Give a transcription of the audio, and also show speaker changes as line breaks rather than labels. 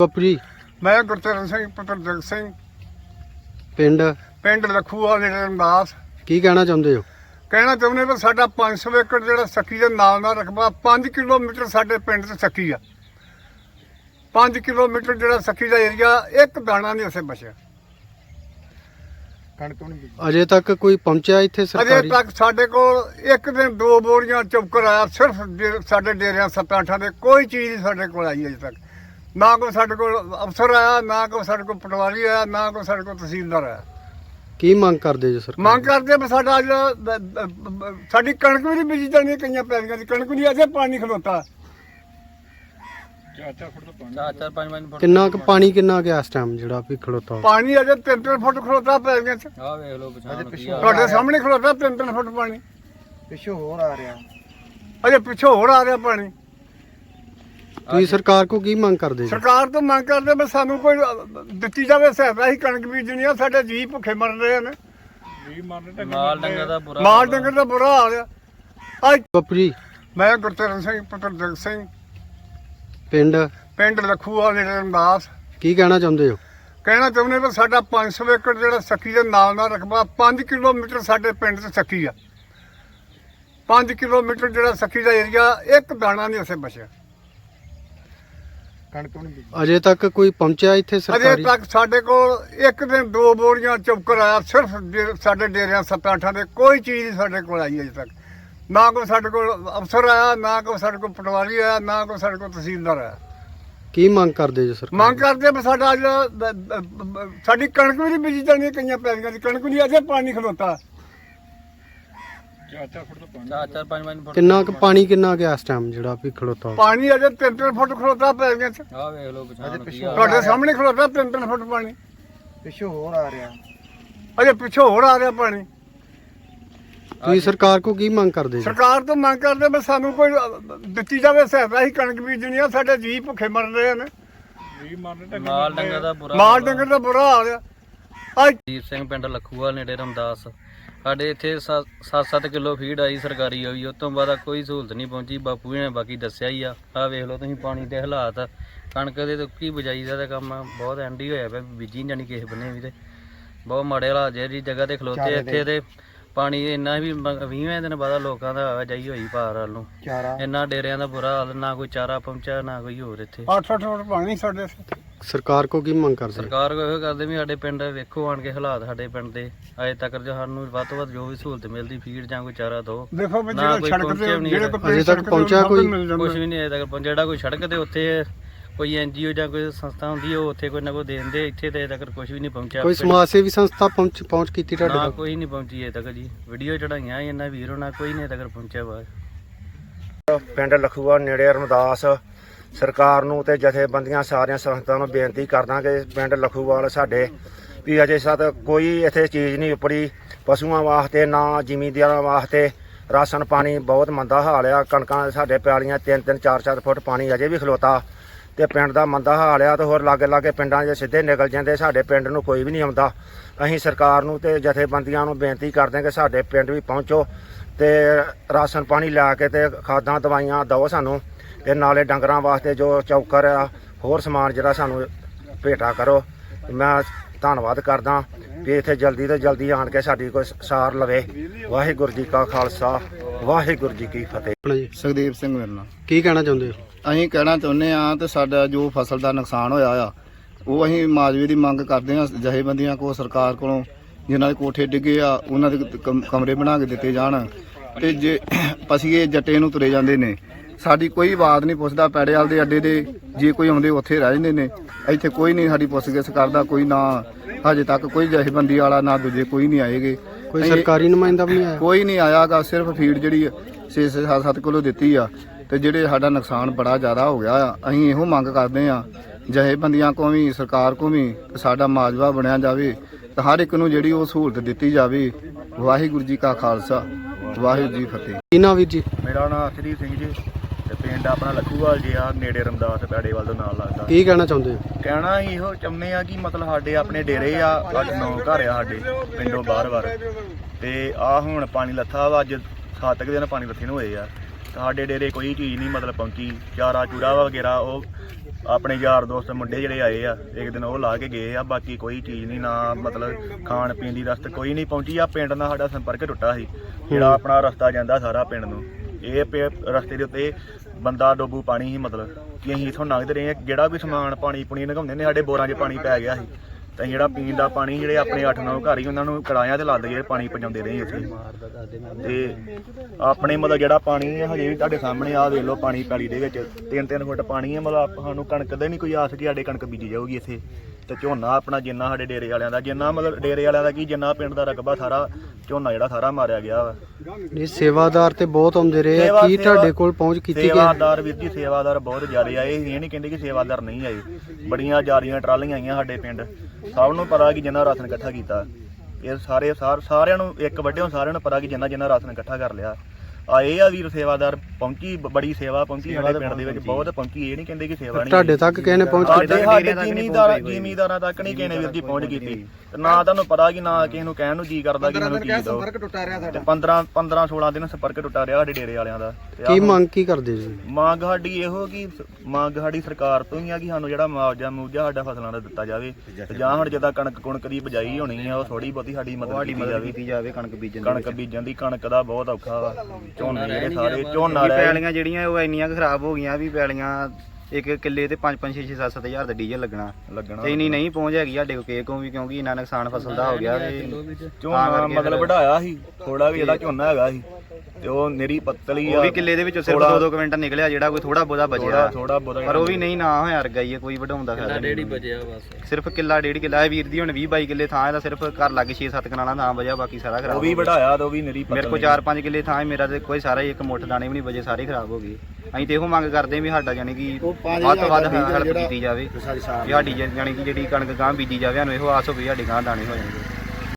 ਬਾਪੂ ਜੀ?
ਮੈਂ ਗੁਰਤਰਨ ਸਿੰਘ ਪੁੱਤਰ ਜਗ ਸਿੰਘ।
ਪਿੰਡ?
ਪਿੰਡ ਲਖੂਆ ਦੇ ਰਮਦਾਸ
ਕੀ ਕਹਿਣਾ ਚਾਹੁੰਦੇ ਹੋ?
ਕਹਿਣਾ ਚਾਹੁੰਦੇ ਵੀ ਸਾਡਾ 500 ਏਕੜ ਜਿਹੜਾ ਸੱਕੀ ਦੇ ਨਾਲ ਨਾਲ ਰਕਬਾ 5 ਕਿਲੋਮੀਟਰ ਸਾਡੇ ਪਿੰਡ ਤੇ ਸੱਕੀ ਆ। 5 ਕਿਲੋਮੀਟਰ ਜਿਹੜਾ ਸੱਕੀ ਦਾ ਏਰੀਆ ਇੱਕ ਦਾਣਾ ਨਹੀਂ ਉਸੇ ਬਚਿਆ।
ਕਣਕ ਨਹੀਂ
ਅਜੇ ਤੱਕ ਕੋਈ ਪਹੁੰਚਿਆ ਇੱਥੇ
ਅਜੇ
ਸਰਕਾਰੀ?
ਤੱਕ ਸਾਡੇ ਕੋਲ ਇੱਕ ਦਿਨ ਦੋ ਬੋਰੀਆਂ ਚੌਕਰ ਆਇਆ ਸਿਰਫ ਸਾਡੇ ਡੇਰਿਆਂ ਸੱਤਾਂ ਅੱਠਾਂ ਦੇ ਕੋਈ ਚੀਜ਼ ਸਾਡੇ ਕੋਲ ਆਈ ਅਜੇ ਤੱਕ। ਨਾ ਕੋਈ ਸਾਡੇ ਕੋਲ ਅਫਸਰ ਆਇਆ ਨਾ ਕੋਈ ਸਾਡੇ ਕੋਲ ਪਟਵਾਰੀ ਆਇਆ ਨਾ ਕੋਈ ਸਾਡੇ ਕੋਲ ਤਹਿਸੀਲਦਾਰ ਆਇਆ।
ਕੀ ਮੰਗ ਕਰਦੇ ਜੋ ਸਰਕਾਰ
ਮੰਗ ਕਰਦੇ ਵੀ ਸਾਡਾ ਅੱਜ ਬ- ਬ- ਬ- ਸਾਡੀ ਕਣਕ ਵੀ ਨਹੀਂ ਬੀਜੀ ਜਾਣੀ ਕਈਆਂ ਪੈਲੀਆਂ ਦੀ ਕਣਕ ਨਹੀਂ ਅਜੇ ਪਾਣੀ ਖਲੋਤਾ।
ਕਿੰਨਾ ਕੁ ਪਾਣੀ। ਕਿੰਨਾ ਗਿਆ ਇਸ ਟਾਈਮ ਜਿਹੜਾ ਵੀ ਖਲੋਤਾ
ਪਾਣੀ ਅਜੇ 3-3 ਫੁੱਟ ਖਲੋਤਾ ਪੈਲੀਆਂ 'ਚ।
ਆ ਵੇਖ ਲਓ ਪਛਾਣ ਕੀ ਆ।
ਤੁਹਾਡੇ ਸਾਹਮਣੇ ਖਲੋਤਾ 3-3 ਫੁੱਟ ਪਾਣੀ।
ਪਿੱਛੋਂ ਹੋਰ ਆ ਰਿਹਾ।
ਅਜੇ ਪਿੱਛੋਂ ਹੋਰ ਆ ਰਿਹਾ ਪਾਣੀ।
ਤੁਸੀਂ ਸਰਕਾਰ ਕੋ ਕੀ ਮੰਗ ਕਰਦੇ ਜੀ?
ਸਰਕਾਰ ਤੋਂ ਮੰਗ ਕਰਦੇ ਵੀ ਸਾਨੂੰ ਕੋਈ ਦਿੱਤੀ ਜਾਵੇ ਸਹਾਇਤਾ ਹੀ ਕਣਕ ਬੀਜਣੀ ਆ ਸਾਡੇ ਜੀ ਭੁੱਖੇ ਮਰ ਰਹੇ ਨੇ
ਮਾਲ ਡੰਗਰ ਦਾ ਬੁਰਾ
ਮਾਲ। ਡੰਗਰ ਦਾ ਬੁਰਾ ਹਾਲ ਆ। ਅੱਜ
ਬਾਪੂ ਜੀ।
ਮੈਂ ਗੁਰਤਰਨ ਸਿੰਘ ਪੁੱਤਰ ਜਗ ਸਿੰਘ।
ਪਿੰਡ?
ਪਿੰਡ ਲਖੂਆ ਦੇ ਰਮਦਾਸ।
ਕੀ ਕਹਿਣਾ ਚਾਹੁੰਦੇ ਹੋ?
ਕਹਿਣਾ ਚਾਹੁੰਦੇ ਵੀ ਸਾਡਾ 500 ਏਕੜ ਜਿਹੜਾ ਸੱਕੀ ਦੇ ਨਾਲ ਨਾਲ ਰਕਬਾ 5 ਕਿਲੋਮੀਟਰ ਸਾਡੇ ਪਿੰਡ ਤੇ ਸੱਕੀ ਆ। 5 ਕਿਲੋਮੀਟਰ ਜਿਹੜਾ ਸੱਕੀ ਦਾ ਏਰੀਆ ਇੱਕ ਦਾਣਾ ਨਹੀਂ ਉਸੇ ਬਚਿਆ।
ਕਣਕ ਨਹੀਂ
ਅਜੇ ਤੱਕ ਕੋਈ ਪਹੁੰਚਿਆ ਇੱਥੇ
ਅਜੇ
ਸਰਕਾਰੀ?
ਤੱਕ ਸਾਡੇ ਕੋਲ ਇੱਕ ਦਿਨ ਦੋ ਬੋਰੀਆਂ ਚੌਕਰ ਆਇਆ ਸਿਰਫ ਡੇ- ਸਾਡੇ ਡੇਰਿਆਂ ਸੱਤਾਂ ਅੱਠਾਂ ਦੇ ਕੋਈ ਚੀਜ਼ ਨਹੀਂ ਸਾਡੇ ਕੋਲ ਆਈ ਅਜੇ ਤੱਕ। ਨਾ ਕੋਈ ਸਾਡੇ ਕੋਲ ਅਫਸਰ ਆਇਆ ਨਾ ਕੋਈ ਸਾਡੇ ਕੋਲ ਪਟਵਾਰੀ ਆਇਆ ਨਾ ਕੋਈ ਸਾਡੇ ਕੋਲ ਤਹਿਸੀਲਦਾਰ ਆਇਆ।
ਕੀ ਮੰਗ ਕਰਦੇ ਜੋ ਸਰਕਾਰ?
ਮੰਗ ਕਰਦੇ ਵੀ ਸਾਡਾ ਅੱਜ ਸਾਡੀ ਕਣਕ ਵੀ ਨਹੀਂ ਬੀਜੀ ਜਾਣੀ ਕਈਆਂ ਪੈਲੀਆਂ ਦੀ ਕਣਕ ਨਹੀਂ ਅਜੇ ਪਾਣੀ ਖਲੋਤਾ।
ਚਾਰ ਚਾਰ ਪੰਜ ਪੰਜ ਫੁੱਟ।
ਕਿੰਨਾ ਕੁ ਪਾਣੀ ਕਿੰਨਾ ਗਿਆ ਇਸ ਟਾਈਮ ਜਿਹੜਾ ਵੀ ਖਲੋਤਾ?
ਪਾਣੀ ਅਜੇ 3-3 ਫੁੱਟ ਖਲੋਤਾ ਪੈਲੀਆਂ 'ਚ
ਆ ਵੇਖ ਲਓ ਪਛਾਣ ਕੀ ਆ।
ਤੁਹਾਡੇ ਸਾਹਮਣੇ ਖਲੋਤਾ 3-3 ਫੁੱਟ ਪਾਣੀ।
ਪਿੱਛੋਂ ਹੋਰ ਆ ਰਿਹਾ।
ਅਜੇ ਪਿੱਛੋਂ ਹੋਰ ਆ ਰਿਹਾ ਪਾਣੀ।
ਤੁਸੀਂ ਸਰਕਾਰ ਕੋ ਕੀ ਮੰਗ ਕਰਦੇ ਜੀ?
ਸਰਕਾਰ ਤੋਂ ਮੰਗ ਕਰਦੇ ਵੀ ਸਾਨੂੰ ਕੋਈ ਦਿੱਤੀ ਜਾਵੇ ਸਹਾਇਤਾ। ਹੀ ਕਣਕ ਬੀਜਣੀ ਆ ਸਾਡੇ ਜੀ ਭੁੱਖੇ ਮਰ ਰਹੇ ਨੇ
ਮਾਲ ਡੰਗਰ ਦਾ ਬੁਰਾ
ਮਾਲ
ਹਾਲ ਆ।
ਡੰਗਰ ਦਾ ਬੁਰਾ ਹਾਲ ਆ। ਅੱਜ
ਦੀਪ ਸਿੰਘ ਪਿੰਡ ਲਖੂਆ ਨੇੜੇ ਰਮਦਾਸ। ਸਾਡੇ ਇੱਥੇ 7-7 ਕਿਲੋ ਫੀਡ ਆਈ ਸਰਕਾਰੀ ਹੋਈ ਉਸ ਤੋਂ ਬਾਅਦ ਕੋਈ ਸਹੂਲਤ ਨਹੀਂ ਪਹੁੰਚੀ ਬਾਪੂ ਜੀ ਨੇ ਬਾਕੀ ਦੱਸਿਆ ਹੀ ਆ। ਆ ਵੇਖ ਲਓ ਤੁਸੀਂ ਪਾਣੀ ਦੇ ਹਾਲਾਤ। ਕਣਕ ਦੇ ਤੇ ਕੀ ਬਜਾਈ ਦਾ ਕੰਮ ਬਹੁਤ ਐਂਡੀ ਹੋਇਆ ਪਿਆ ਬੀਜੀ ਨੀ ਜਾਣੀ ਕਿਸੇ ਬੰਨੇ ਵੀ ਤੇ। ਬਹੁਤ ਮਾੜੇ ਹਾਲਾਤ ਜਿਹੜੀ ਜਗ੍ਹਾ ਤੇ ਖਲੋਤੇ ਇੱਥੇ ਤੇ ਪਾਣੀ ਇੰਨਾ ਵੀ 20 ਦਿਨ ਬਾਅਦ ਲੋਕਾਂ ਦਾ ਆਵਾਜਾਈ ਹੋਈ ਪਾਰ ਵੱਲ ਨੂੰ। ਇੰਨਾ ਡੇਰਿਆਂ ਦਾ ਬੁਰਾ ਹਾਲ ਨਾ ਕੋਈ ਚਾਰਾ ਪਹੁੰਚਿਆ ਨਾ ਕੋਈ ਹੋਰ ਇੱਥੇ।
8-8 ਫੁੱਟ ਪਾਣੀ ਸਾਡੇ
ਸਰਕਾਰ ਕੋ ਕੀ ਮੰਗ ਕਰਦੇ?
ਸਰਕਾਰ ਕੋ ਇਹੋ ਕਰਦੇ ਵੀ ਸਾਡੇ ਪਿੰਡ ਵੇਖੋ ਆਣ ਕੇ ਹਾਲਾਤ ਸਾਡੇ ਪਿੰਡ ਦੇ। ਅਜੇ ਤੱਕ ਜੋ ਸਾਨੂੰ ਵੱਧ ਤੋਂ ਵੱਧ ਜੋ ਵੀ ਸਹੂਲਤ ਮਿਲਦੀ ਫੀਡ ਜਾਂ ਕੋਈ ਚਾਰਾ ਦੋ।
ਦੇਖੋ ਵੀ
ਨਾ
ਜਿਹੜੇ
ਕੋਈ
ਸੜਕ
ਪਹੁੰਚਿਆ
ਤੇ
ਨਹੀਂ
ਜਿਹੜੇ
ਹੈਗਾ।
ਕੋਈ
ਅਜੇ ਤੱਕ ਪਹੁੰਚਿਆ।
ਕੁਝ ਵੀ ਨਹੀਂ ਅਜੇ ਤੱਕ ਪਹੁੰਚਿਆ। ਜਿਹੜਾ ਕੋਈ ਸੜਕ ਤੇ ਉੱਥੇ ਕੋਈ ਐਨਜੀਓ ਜਾਂ ਕੋਈ ਸੰਸਥਾ ਹੁੰਦੀ ਹੈ, ਉਹ ਉੱਥੇ ਕੋਈ ਨਾ ਕੋਈ ਦੇ। ਦਿੰਦੇ ਇੱਥੇ ਤੇ ਅਜੇ ਤੱਕ ਕੁਝ ਵੀ ਨਹੀਂ ਪਹੁੰਚਿਆ।
ਕੋਈ ਸਮਾਜ ਸੇਵੀ ਸੰਸਥਾ ਪਹੁੰਚ ਪਹੁੰਚ ਕੀਤੀ ਤੁਹਾਡੇ
ਨਾ
ਤੱਕ?
ਕੋਈ ਨਹੀਂ ਪਹੁੰਚੀ ਅਜੇ ਤੱਕ ਜੀ। ਵੀਡੀਓ ਚੜਾਈਆਂ ਇਹਨਾਂ ਵੀਰੋ ਨਾਲ ਕੋਈ ਨਹੀਂ ਅਜੇ ਤੱਕ ਪਹੁੰਚਿਆ ਬਾਹਰ।
ਪਿੰਡ ਲਖੂਆ ਨੇੜੇ ਰਮਦਾਸ। ਸਰਕਾਰ ਨੂੰ ਤੇ ਜਥੇਬੰਦੀਆਂ ਸਾਰੀਆਂ ਸੰਸਥਾਵਾਂ ਨੂੰ ਬੇਨਤੀ ਕਰਦਾ ਕਿ ਪਿੰਡ ਲਖੂਵਾਲ ਸਾਡੇ ਵੀ ਅਜੇ ਸਤ ਕੋਈ ਇੱਥੇ ਚੀਜ਼ ਨਹੀਂ ਉਪੜੀ ਪਸ਼ੂਆਂ ਵਾਸਤੇ ਨਾ ਜ਼ਿਮੀਂਦਾਰਾਂ ਵਾਸਤੇ ਰਾਸ਼ਨ ਪਾਣੀ ਬਹੁਤ ਮੰਦਾ ਹਾਲ ਆ, ਕਣਕਾਂ ਸਾਡੇ ਪਿਆਲੀਆਂ 3-3 4-4 ਫੁੱਟ ਪਾਣੀ ਅਜੇ ਵੀ ਖਲੋਤਾ ਤੇ ਪਿੰਡ ਦਾ ਮੰਦਾ ਹਾਲ ਆ ਤੇ ਹੋਰ ਲਾਗੇ ਲਾਗੇ ਪਿੰਡਾਂ 'ਚ ਸਿੱਧੇ ਨਿਕਲ ਜਾਂਦੇ, ਸਾਡੇ ਪਿੰਡ ਨੂੰ ਕੋਈ ਵੀ ਨਹੀਂ ਆਉਂਦਾ। ਅਸੀਂ ਸਰਕਾਰ ਨੂੰ ਤੇ ਜਥੇਬੰਦੀਆਂ ਨੂੰ ਬੇਨਤੀ ਕਰਦੇ ਕਿ ਸਾਡੇ ਪਿੰਡ ਵੀ ਪਹੁੰਚੋ ਤੇ ਰਾਸ਼ਨ ਪਾਣੀ ਲੈ ਕੇ ਤੇ ਖਾਦਾਂ, ਦਵਾਈਆਂ ਦਿਓ ਸਾਨੂੰ। ਤੇ ਨਾਲੇ ਡੰਗਰਾਂ ਵਾਸਤੇ ਜੋ ਚੌਕਰ ਆ ਹੋਰ ਸਮਾਨ ਜਿਹੜਾ ਸਾਨੂੰ ਭੇਟਾ ਕਰੋ। ਮੈਂ ਧੰਨਵਾਦ ਕਰਦਾ ਵੀ ਇੱਥੇ ਜਲਦੀ ਤੋਂ ਜਲਦੀ ਆਣ ਕੇ ਸਾਡੀ ਕੋਈ ਸਾਰ ਲਵੇ। ਵਾਹਿਗੁਰੂ ਜੀ ਕਾ ਖਾਲਸਾ ਵਾਹਿਗੁਰੂ ਜੀ ਕੀ ਫਤਿਹ।
ਸੁਖਦੇਵ ਸਿੰਘ ਮੇਰੇ ਨਾਲ।
ਕੀ ਕਹਿਣਾ ਚਾਹੁੰਦੇ ਹੋ?
ਅਸੀਂ ਕਹਿਣਾ ਚਾਹੁੰਦੇ ਆ ਤੇ ਸਾਡਾ ਜੋ ਫਸਲ ਦਾ ਨੁਕਸਾਨ ਹੋਇਆ ਆ ਉਹ ਅਸੀਂ ਮਾਜਵੇ ਦੀ ਮੰਗ ਕਰਦੇ ਆ ਜਥੇਬੰਦੀਆਂ ਕੋ ਸਰਕਾਰ ਕੋਲੋਂ ਜਿਨ੍ਹਾਂ ਦੇ ਕੋਠੇ ਡਿੱਗੇ ਆ ਉਹਨਾਂ ਦੇ ਕਮ- ਕਮਰੇ ਬਣਾ ਕੇ ਦਿੱਤੇ ਜਾਣ। ਤੇ ਜੇ ਪਸੀਏ ਜੱਟੇ ਨੂੰ ਤੁਰੇ ਜਾਂਦੇ ਨੇ ਸਾਡੀ ਕੋਈ ਬਾਤ ਨਹੀਂ ਪੁੱਛਦਾ ਪੈੜੇਵਾਲ ਦੇ ਅੱਡੇ ਦੇ ਜੇ ਕੋਈ ਆਉਂਦੇ ਉੱਥੇ ਰਹਿ ਜਾਂਦੇ ਨੇ। ਇੱਥੇ ਕੋਈ ਨਹੀਂ ਸਾਡੀ ਪੁੱਛਗਿੱਛ ਕਰਦਾ ਕੋਈ ਨਾ ਹਜੇ ਤੱਕ ਕੋਈ ਜਥੇਬੰਦੀ ਵਾਲਾ ਨਾ ਦੂਜੇ ਕੋਈ ਨਹੀਂ ਆਏਗੇ।
ਕੋਈ ਸਰਕਾਰੀ ਨੁਮਾਇੰਦਾ ਵੀ ਨਹੀਂ ਆਇਆ?
ਕੋਈ ਨਹੀਂ ਆਇਆਗਾ ਸਿਰਫ ਫੀਡ ਜਿਹੜੀ 6 7 ਕਿਲੋ ਦਿੱਤੀ ਆ ਤੇ ਜਿਹੜੇ ਸਾਡਾ ਨੁਕਸਾਨ ਬੜਾ ਜ਼ਿਆਦਾ ਹੋ ਗਿਆ ਆ। ਅਸੀਂ ਇਹੋ ਮੰਗ ਕਰਦੇ ਆ ਜਥੇਬੰਦੀਆਂ ਕੋ ਵੀ ਸਰਕਾਰ ਕੋ ਵੀ ਸਾਡਾ ਮਾਜਵਾ ਬਣਿਆ ਜਾਵੇ ਤੇ ਹਰ ਇੱਕ ਨੂੰ ਜਿਹੜੀ ਉਹ ਸਹੂਲਤ ਦਿੱਤੀ ਜਾਵੇ। ਵਾਹਿਗੁਰੂ ਜੀ ਕਾ ਖਾਲਸਾ ਵਾਹਿਗੁਰੂ ਜੀ ਫਤਿਹ।
ਕੀ ਨਾਂ ਵੀਰ ਜੀ?
ਮੇਰਾ ਨਾਮ ਅਰਸ਼ਦੀਪ ਸਿੰਘ ਜੀ। ਤੇ ਪਿੰਡ ਆਪਣਾ ਲੱਖੂਵਾਲ ਜੀ ਆ ਨੇੜੇ ਰਮਦਾਸ ਪੈੜੇਵਾਲ ਤੋਂ ਨਾਲ ਲੱਗਦਾ।
ਕੀ ਕਹਿਣਾ ਚਾਹੁੰਦੇ ਹੋ?
ਕਹਿਣਾ ਇਹੋ ਚਾਹੁੰਦੇ ਆ ਕਿ ਮਤਲਬ ਸਾਡੇ ਆਪਣੇ ਡੇਰੇ ਆ ਅੱਠ ਨੌ ਘਰ ਆ ਸਾਡੇ ਪਿੰਡੋਂ ਬਾਹਰ-ਬਾਹਰ ਤੇ ਆ ਹੁਣ ਪਾਣੀ ਲੱਥਾ ਵਾ ਅੱਜ ਸੱਤ ਕੁ ਦਿਨ ਪਾਣੀ ਲੱਥੇ ਨੂੰ ਹੋਏ ਆ। ਸਾਡੇ ਡੇਰੇ ਕੋਈ ਚੀਜ਼ ਨਹੀਂ ਮਤਲਬ ਪਹੁੰਚੀ ਚਾਰਾ ਚੂਰਾ ਵਗੈਰਾ ਉਹ ਆਪਣੇ ਯਾਰ ਦੋਸਤ ਮੁੰਡੇ ਜਿਹੜੇ ਆਏ ਆ ਇੱਕ ਦਿਨ ਉਹ ਲਾ ਕੇ ਗਏ ਆ ਬਾਕੀ ਕੋਈ ਚੀਜ਼ ਨਹੀਂ ਨਾ ਮਤਲਬ ਖਾਣ ਪੀਣ ਦੀ ਰਸਤ ਕੋਈ ਨਹੀਂ ਪਹੁੰਚੀ ਆ ਪਿੰਡ ਨਾਲ ਸਾਡਾ ਸੰਪਰਕ ਟੁੱਟਾ ਸੀ। ਜਿਹੜਾ ਆਪਣਾ ਰਸਤਾ ਜਾਂਦਾ ਸਾਰਾ ਪਿੰਡ ਨੂੰ। ਇਹ ਪੇ- ਰਸਤੇ ਦੇ ਉੱਤੇ ਬੰਦਾ ਡੋਬੂ ਪਾਣੀ ਸੀ ਮਤਲਬ ਕਿ ਅਸੀਂ ਇਥੋਂ ਲੰਘਦੇ ਰਹੇ ਆ ਜਿਹੜਾ ਵੀ ਸਮਾਨ ਪਾਣੀ ਪੁਣੀ ਲਗਾਉਂਦੇ ਨੇ, ਸਾਡੇ ਬੋਰਾਂ 'ਚ ਪਾਣੀ ਪੈ ਗਿਆ ਸੀ। ਤਾਂ ਜਿਹੜਾ ਪੀਣ ਦਾ ਪਾਣੀ ਜਿਹੜੇ ਆਪਣੇ 8-9 ਘਰ ਹੀ ਉਹਨਾਂ ਨੂੰ ਕੜਾਇਆਂ ਤੇ ਲੱਦ ਕੇ ਪਾਣੀ ਪਹੁੰਚਾਉਂਦੇ ਰਹੇ ਇੱਥੇ ਤੇ ਆਪਣੇ ਮਤਲਬ ਜਿਹੜਾ ਪਾਣੀ ਹੈ ਹਜੇ ਵੀ ਤੁਹਾਡੇ ਸਾਹਮਣੇ ਆ, ਵੇਖ ਲਓ ਪਾਣੀ ਪੈਲੀ ਦੇ ਵਿੱਚ 3-3 ਫੁੱਟ ਪਾਣੀ ਹੈ ਮਤਲਬ ਆਪ- ਸਾਨੂੰ ਕਣਕ ਦੇ ਨਹੀਂ ਕੋਈ ਆਸ ਕਿ ਸਾਡੇ ਕਣਕ ਬੀਜੀ ਜਾਊਗੀ ਇੱਥੇ। ਤੇ ਝੋਨਾ ਆਪਣਾ ਜਿੰਨਾ ਸਾਡੇ ਡੇਰੇ ਵਾਲਿਆਂ ਦਾ, ਜਿੰਨਾ ਮਤਲਬ ਡੇਰੇ ਵਾਲਿਆਂ ਦਾ ਕੀ, ਜਿੰਨਾ ਪਿੰਡ ਦਾ ਰਕਬਾ ਸਾਰਾ ਝੋਨਾ ਜਿਹੜਾ ਸਾਰਾ ਮਾਰਿਆ ਗਿਆ ਵਾ।
ਇਹ ਸੇਵਾਦਾਰ ਤੇ ਬਹੁਤ ਆਉਂਦੇ ਰਹੇ ਆ।
ਸੇਵਾ-
ਕੀ ਤੁਹਾਡੇ ਕੋਲ ਪਹੁੰਚ ਕੀਤੀ ਗਈ?
ਸੇਵਾਦਾਰ ਵੀਰ ਜੀ ਸੇਵਾਦਾਰ ਬਹੁਤ ਜ਼ਿਆਦਾ ਆਏ ਇਹ ਨਹੀਂ ਕਹਿੰਦੇ ਕਿ ਸੇਵਾਦਾਰ ਨਹੀਂ ਆਏ। ਬੜੀਆਂ ਜਾਰੀਆਂ ਟਰਾਲੀਆਂ ਆਈਆਂ ਸਾਡੇ ਪਿੰਡ। ਸਭ ਨੂੰ ਪਤਾ ਕਿ ਜਿੰਨਾ ਰਾਸ਼ਨ ਇਕੱਠਾ ਕੀਤਾ। ਇਹ ਸਾਰੇ ਸਾਰ- ਸਾਰਿਆਂ ਨੂੰ ਇੱਕ ਵੱਡਿਆਂ ਸਾਰਿਆਂ ਨੂੰ ਪਤਾ ਕਿ ਜਿੰਨਾ ਜਿੰਨਾ ਰਾਸ਼ਨ ਇਕੱਠਾ ਕਰ ਲਿਆ। ਆਏ ਆ ਵੀਰ ਸੇਵਾਦਾਰ ਪਹੁੰਚੀ ਬ- ਬੜੀ ਸੇਵਾ ਪਹੁੰਚੀ ਸਾਡੇ ਪਿੰਡ ਦੇ ਵਿੱਚ ਬਹੁਤ ਪਹੁੰਚੀ ਇਹ ਨਹੀਂ ਕਹਿੰਦੇ ਕਿ ਸੇਵਾ ਨਹੀਂ
ਤੁਹਾਡੇ ਤੱਕ ਕਿਸੇ ਨੇ ਪਹੁੰਚ
ਸਾਡੇ ਸਾਡੇ ਜ਼ਿਮੀਦਾਰ ਜ਼ਿਮੀਦਾਰਾਂ ਤੱਕ ਨਹੀਂ ਕਿਸੇ ਨੇ ਵੀਰ ਜੀ ਪਹੁੰਚ ਕੀਤੀ। ਤੇ ਨਾ ਤੁਹਾਨੂੰ ਪਤਾ ਕਿ ਨਾ ਕਿਸੇ ਨੂੰ ਕਹਿਣ ਨੂੰ ਜੀ ਕਰਦਾ ਕਿ ਮੈਨੂੰ ਕੀ ਦਿਓ।
ਟੁੱਟਾ ਰਿਹਾ
ਤੇ 15 15 16 ਦਿਨ ਸੰਪਰਕ ਟੁੱਟਾ ਰਿਹਾ ਸਾਡੇ ਡੇਰੇ ਵਾਲਿਆਂ ਦਾ। ਤੇ
ਕੀ ਮੰਗ ਕੀ ਕਰਦੇ ਜੀ?
ਮੰਗ ਸਾਡੀ ਇਹੋ ਕਿ ਮੰਗ ਸਾਡੀ ਸਰਕਾਰ ਤੋਂ ਹੀ ਆ ਕਿ ਸਾਨੂੰ ਜਿਹੜਾ ਮੁਆਵਜ਼ਾ ਮੁਆਵਜ਼ਾ ਸਾਡਾ ਫਸਲਾਂ ਦਾ ਦਿੱਤਾ ਜਾਵੇ। ਤੇ ਜਾਂ ਹੁਣ ਜਿੱਦਾਂ ਕਣਕ ਕੁਣਕ ਦੀ ਬਜਾਈ ਹੋਣੀ ਆ ਉਹ ਥੋੜੀ ਬਹੁਤੀ ਸਾਡੀ ਮਦਦ ਕੀਤੀ ਜਾਵੇ।
ਕੀਤੀ ਜਾਵੇ ਕਣਕ ਬੀਜਣ ਦੀ
ਕਣਕ ਬੀਜਣ ਦੀ ਕਣਕ ਦਾ ਬਹੁਤ ਔਖਾ ਵਾ। ਝੋਨੇ ਜਿਹੜੇ ਸਾਰੇ ਝੋਨਾ ਰਹਿ
ਪੈਲੀਆਂ ਜਿਹੜੀਆਂ ਉਹ ਇੰਨੀਆਂ ਕੁ ਖਰਾਬ ਹੋ ਗਈਆਂ ਵੀ ਪੈਲੀਆਂ ਇੱਕ ਕਿੱਲੇ ਤੇ 5 5 6 6 7 ਹਜ਼ਾਰ ਦਾ ਡੀਜ਼ਲ ਲੱਗਣਾ।
ਲੱਗਣਾ
ਤੇ ਇੰਨੀ ਨਹੀਂ ਪਹੁੰਚ ਹੈਗੀ ਸਾਡੇ ਕੋਲ ਕੇਕੋਂ ਵੀ ਕਿਉਂਕਿ ਇੰਨਾ ਨੁਕਸਾਨ ਫਸਲ ਦਾ ਹੋ ਗਿਆ ਤੇ
ਝੋਨਾ ਮਤਲਬ ਵਢਾਇਆ ਸੀ ਥੋੜਾ ਵੀ ਜਿਹੜਾ ਝੋਨਾ ਹੈਗਾ ਸੀ ਤੇ ਉਹ ਨੇਰੀ ਪੱਤਲੀ ਆ।
ਉਹ ਵੀ ਕਿੱਲੇ ਦੇ ਵਿੱਚੋਂ ਸਿਰਫ
ਥੋੜ੍ਹਾ-
2-2 ਕੁਇੰਟਲ ਨਿਕਲਿਆ ਜਿਹੜਾ ਕੋਈ ਥੋੜਾ ਬੋਦਾ ਬਚਿਆ।
ਥੋੜਾ
ਪਰ ਉਹ ਵੀ ਨਹੀਂ ਨਾ ਹੋਇਆ ਰਗਾ ਹੀ ਹੈ, ਕੋਈ ਵਢਾਉਂਦਾ ਫਾਇਦਾ
ਡੇਢ ਹੀ ਬਚਿਆ ਬਸ।
ਸਿਰਫ ਕਿੱਲਾ ਡੇਢ ਕਿੱਲਾ ਇਹ ਵੀਰ ਦੀ ਹੁਣ 20 22 ਕਿੱਲੇ ਥਾਂ ਇਹਦਾ ਸਿਰਫ ਘਰ ਲੱਗ 6-7 ਕਨਾਲਾਂ ਥਾਂ ਵਜਾ ਬਾਕੀ ਸਾਰਾ ਖਰਾਬ
ਉਹ ਵੀ
ਹੋ।
ਵਢਾਇਆ ਤੇ ਉਹ ਵੀ ਨੇਰੀ
ਮੇਰੇ ਕੋਲ 4-5 ਕਿੱਲੇ ਥਾਂ ਹੈ ਮੇਰਾ ਤੇ ਕੋਈ ਸਾਰਾ ਹੀ ਇੱਕ ਮੁੱਠ ਦਾਣੇ ਵੀ ਨਹੀਂ ਵਜੇ ਸਾਰੇ ਖਰਾਬ ਹੋ ਗਏ। ਅਸੀਂ ਤੇ ਇਹੋ ਮੰਗ ਕਰਦੇ ਹਾਂ ਵੀ ਸਾਡਾ ਯਾਨੀ ਕਿ ਵੱਧ ਤੋਂ ਵੱਧ ਹੈਲਪ ਕੀਤੀ ਜਾਵੇ। ਵੀ ਸਾਡੀ ਯਾਨੀ ਕਿ ਜਿਹੜੀ ਕਣਕ ਗਾਂ ਬੀਜੀ ਜਾਵੇ ਸਾਨੂੰ ਇਹੋ ਆਸ ਹੋਵੇ ਸਾਡੀ ਗਾਂ ਦਾਣੇ ਹੋ ਜਾਣਗੇ।